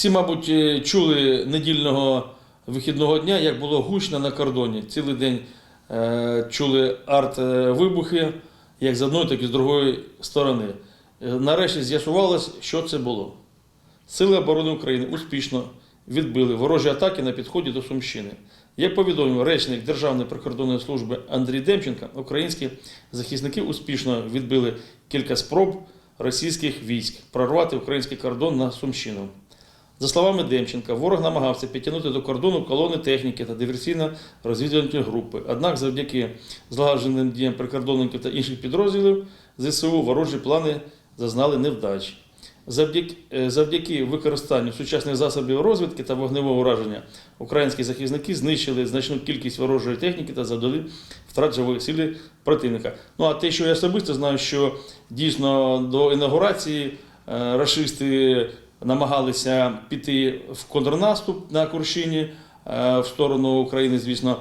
Всі, мабуть, е, чули недільного вихідного дня, як було гучно на кордоні. Цілий день е, чули арт-вибухи як з одної, так і з другої сторони. Е, Нарешті з'ясувалось, що це було. Сили оборони України успішно відбили ворожі атаки на підході до Сумщини. Як повідомив речник Державної прикордонної служби Андрій Демченко, українські захисники успішно відбили кілька спроб російських військ прорвати український кордон на Сумщину. За словами Демченка, ворог намагався підтягнути до кордону колони техніки та диверсійно-розвідувальні групи. Однак, завдяки злагодженим діям прикордонників та інших підрозділів ЗСУ ворожі плани зазнали невдач. Завдяки, е, завдяки використанню сучасних засобів розвідки та вогневого ураження українські захисники знищили значну кількість ворожої техніки та завдали втрат живої сили противника. Ну а те, що я особисто знаю, що дійсно до інаугурації е, рашисти намагалися піти в контрнаступ на Курщині е, в сторону України, звісно.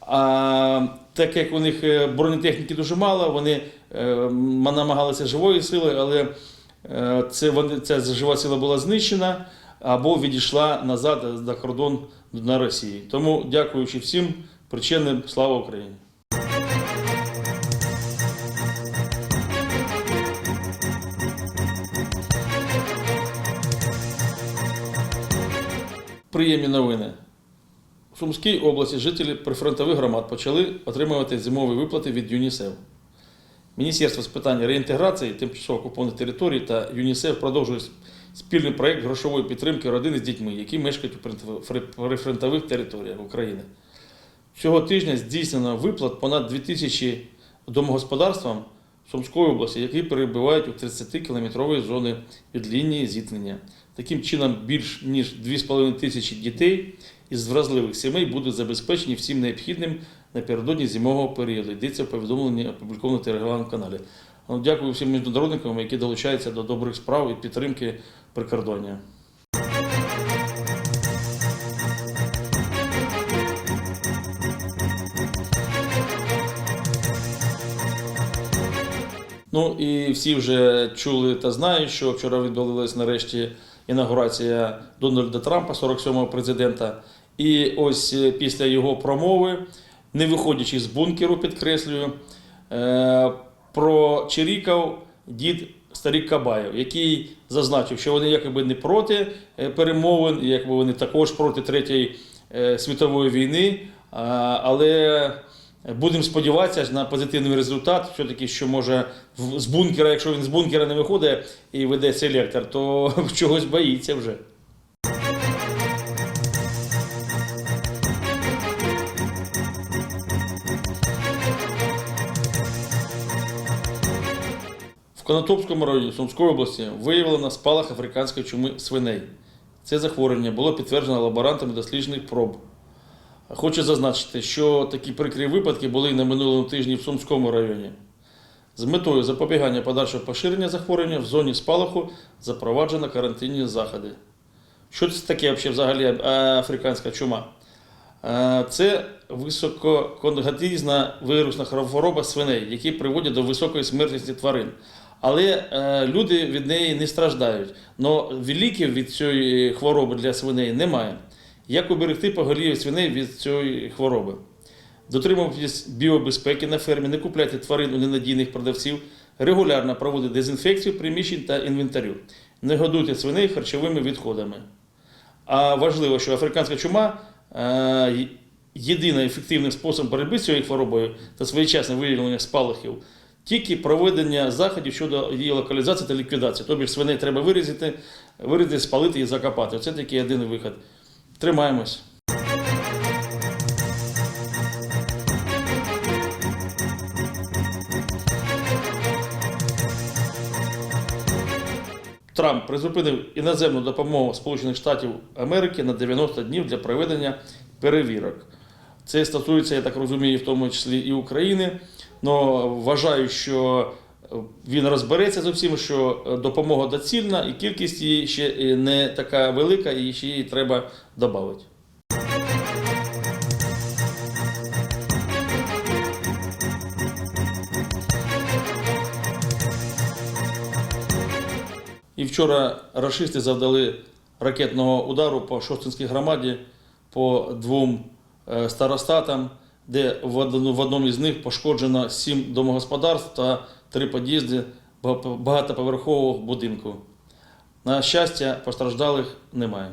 А так як у них е, бронетехніки дуже мало, вони е, намагалися живої сили, але це, вони, ця жива сила була знищена або відійшла назад на кордон на Росії. Тому, дякуючи всім причинам, слава Україні! Приємні новини. У Сумській області жителі прифронтових громад почали отримувати зимові виплати від ЮНІСЕФ. Міністерство з питань реінтеграції тимчасово окупованих територій та ЮНІСЕФ продовжують спільний проєкт грошової підтримки родини з дітьми, які мешкають у прифронтових територіях України. Цього тижня здійснено виплат понад 2000 домогосподарствам Сумської області, які перебувають у 30-кілометровій зоні від лінії зіткнення. Таким чином, більш ніж 2,5 тисячі дітей із вразливих сімей будуть забезпечені всім необхідним напередодні зимового періоду. Йдеться в повідомленні опублікованому в телеграм-каналі. Ну, Дякую всім міжнародникам, які долучаються до добрих справ і підтримки прикордоння. Ну і всі вже чули та знають, що вчора відбулася нарешті інаугурація Дональда Трампа, 47-го президента. І ось е, після його промови, не виходячи з бункеру, підкреслюю, е, прочирікав дід Старік Кабаєв, який зазначив, що вони якоби не проти е, перемовин, якби вони також проти Третьої світової війни, але будемо сподіватися на позитивний результат. Все-таки, що може з бункера, якщо він з бункера не виходить і веде селектор, то чогось боїться вже. В Конотопському районі Сумської області виявлено спалах африканської чуми свиней. Це захворювання було підтверджено лаборантами досліджених проб. Хочу зазначити, що такі прикрі випадки були на минулому тижні в Сумському районі. З метою запобігання подальшого поширення захворювання в зоні спалаху запроваджено карантинні заходи. Що це таке взагалі, е, африканська чума? Е, Це висококонгатізна вірусна хвороба свиней, які приводять до високої смертності тварин. Але е, люди від неї не страждають. Але ліків від цієї хвороби для свиней немає. Як уберегти поголів'я свиней від цієї хвороби? Дотримуватись біобезпеки на фермі, не купляйте тварин у ненадійних продавців, регулярно проводити дезінфекцію приміщень та інвентарю. Не годуйте свиней харчовими відходами. А важливо, що африканська чума е, єдиний ефективний спосіб боротьби з цією хворобою та своєчасне виявлення спалахів тільки проведення заходів щодо її локалізації та ліквідації. Тобто свиней треба вирізати, вирізати, спалити і закопати. Це такий єдиний вихід. Тримаємось. Трамп призупинив іноземну допомогу Сполучених Штатів Америки на 90 днів для проведення перевірок. Це стосується, я так розумію, в тому числі і України. Но вважаю, що він розбереться з усім, що е, допомога доцільна, і кількість її ще е, не така велика, і ще її треба додати. І вчора рашисти завдали ракетного удару по Шостинській громаді по двом е, старостатам, де в одному, із них пошкоджено сім домогосподарств та три під'їзди багатоповерхового будинку. На щастя, постраждалих немає.